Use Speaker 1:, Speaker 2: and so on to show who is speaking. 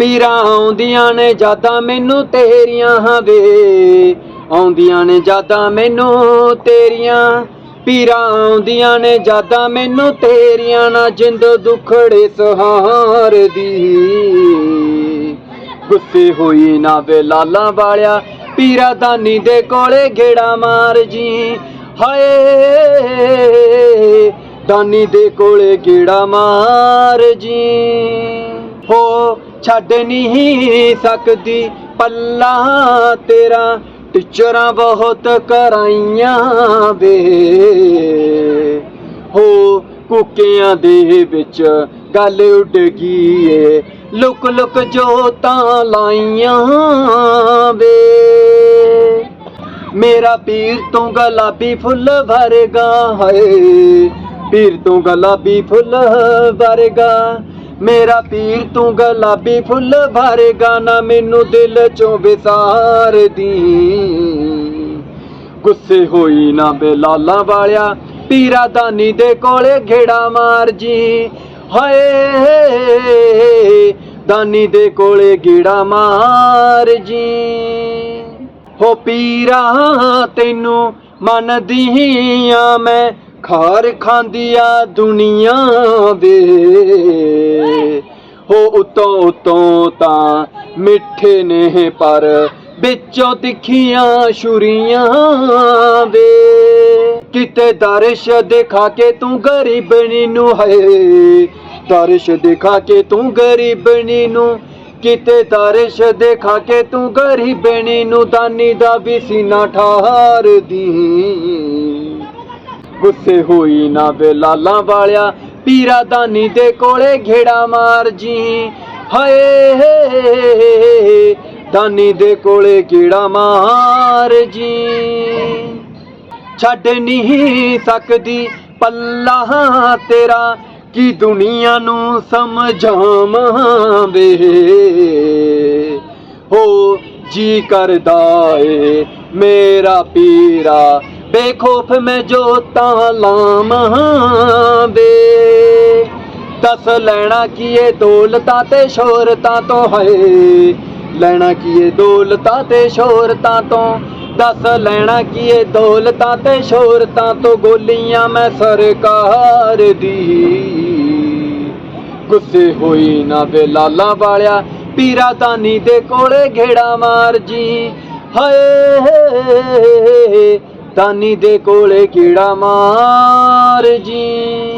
Speaker 1: ਪੀਰਾਂ ਆਉਂਦੀਆਂ ਨੇ ਜਾਦਾਂ ਮੈਨੂੰ ਤੇਰੀਆਂ ਹਾਂ ਵੇ ਆਉਂਦੀਆਂ ਨੇ ਜਾਦਾਂ ਮੈਨੂੰ ਤੇਰੀਆਂ। ਪੀਰਾਂ ਆਉਂਦੀਆਂ ਨੇ ਜਾਦਾਂ ਮੈਨੂੰ ਤੇਰੀਆਂ ਨਾ, ਜਿੰਦ ਦੁਖੜੇ ਸਹਾਰਦੀ। ਗੁੱਸੇ ਹੋਈ ਨਾ ਵੇ ਲਾਲਾਂ ਵਾਲਿਆ, ਪੀਰਾ ਦਾਨੀ ਦੇ ਕੋਲੇ ਗੇੜਾ ਮਾਰ ਜੀ। ਹਾਏ, ਦਾਨੀ ਦੇ ਕੋਲੇ ਗੇੜਾ ਮਾਰ ਜੀ। ਹੋ ਛੱਡ ਨਹੀਂ ਸਕਦੀ ਪੱਲਾ ਤੇਰਾ, ਟੀਚਰਾਂ ਬਹੁਤ ਕਰਾਈਆਂ ਵੇ। ਹੋ ਕੁੱਕਿਆਂ ਦੇ ਵਿੱਚ ਗੱਲ ਉੱਡ ਗਈ ਏ ਲੁਕ ਲੁਕ ਜੋਤਾਂ ਲਾਈਆਂ ਵੇ। ਮੇਰਾ ਪੀਰ ਤੋਂ ਗੁਲਾਬੀ ਫੁੱਲ ਵਰਗਾ ਹੈ ਪੀਰ ਤੋਂ ਗੁਲਾਬੀ ਫੁੱਲ ਵਰਗਾ। ਮੇਰਾ ਪੀਰ ਤੂੰ ਗੁਲਾਬੀ ਫੁੱਲ ਵਰਗਾ ਨਾ ਮੈਨੂੰ ਦਿਲ ਚੋਂ ਵਿਸਾਰਦੀ ਗੁੱਸੇ ਹੋਈ ਨਾ ਬੇਲਾਲਾਂ ਵਾਲਿਆ, ਪੀਰਾ ਦਾਨੀ ਦੇ ਕੋਲੇ ਘੇੜਾ ਮਾਰ ਜੀ। ਹਾਏ, ਦਾਨੀ ਦੇ ਕੋਲੇ ਗੇੜਾ ਮਾਰ ਜੀ। ਹੋ ਪੀਰਾ, ਤੈਨੂੰ ਮੰਨਦੀ ਆ ਮੈਂ, ਖਾਰ ਖਾਂਦੀਆ ਦੁਨੀਆ ਦੇ। ਉਤੋਂ ਉਤੋਂ ਤਾਂ ਮਿੱਠੇ ਨੇ ਪਰ ਵਿੱਚੋਂ ਤਿੱਖੀਆਂ ਛੁਰੀਆਂ ਵੇ। ਕਿਤੇ ਦਰਸ਼ ਦਿਖਾ ਕੇ ਤੂੰ ਗਰੀਬਣੀ ਨੂੰ ਹੈ ਦਰਸ਼ ਦਿਖਾ ਕੇ ਤੂੰ ਗਰੀਬਣੀ ਨੂੰ ਕਿਤੇ ਦਰਸ਼ ਦਿਖਾ ਕੇ ਤੂੰ ਗਰੀਬਣੀ ਨੂੰ ਦਾਨੀ ਦਾ ਵੀ ਸੀਨਾ ਠਾਰਦੀ। ਗੁੱਸੇ ਹੋਈ ਨਾ ਵੇ ਲਾਲਾਂ ਵਾਲਿਆ ਪੀਰਾ ਦਾਨੀ ਦੇ ਕੋਲੇ ਘੇੜਾ ਮਾਰ ਜੀ। ਹਾਏ ਦਾਨੀ ਦੇ ਕੋਲੇ ਘੇੜਾ ਮਾਰ ਜੀ। ਛੱਡ ਨਹੀਂ ਸਕਦੀ ਪੱਲਾ ਤੇਰਾ, ਕੀ ਦੁਨੀਆ ਨੂੰ ਸਮਝਾਵਾਂ ਵੇ ਹੋ ਜੀ ਕਰਦਾ ਏ ਮੇਰਾ ਪੀਰਾ ਬੇਖੋਫ ਮੈਂ ਜੋਤਾਂ ਤਾਂ ਲਾਵਾਂ ਦਸ ਲੈਣਾ ਕੀ ਦੌਲਤਾਂ ਤੇ ਸ਼ੋਹਰਤਾਂ ਤੋਂ ਹੈ ਲੈਣਾ ਕੀ ਦੌਲਤਾਂ ਤੇ ਸ਼ੋਹਰਤਾਂ ਤੋਂ। ਦਸ ਲੈਣਾ ਕੀ ਦੌਲਤਾਂ ਤੇ ਸ਼ੋਹਰਤਾਂ ਤੋਂ ਗੋਲੀਆਂ ਮੈਂ ਸਰਕਾਰ ਦੀ। ਗੁੱਸੇ ਹੋਈ ਨਾ ਵੇ ਲਾਲਾਂ ਵਾਲਿਆ ਪੀਰਾ ਦਾਨੀ ਦੇ ਕੋਲੇ ਘੇੜਾ ਮਾਰ ਜੀ। ਹਾਏ ਦਾਨੀ ਦੇ ਕੋਲੇ ਕੀੜਾ ਮਾਰ ਜੀ।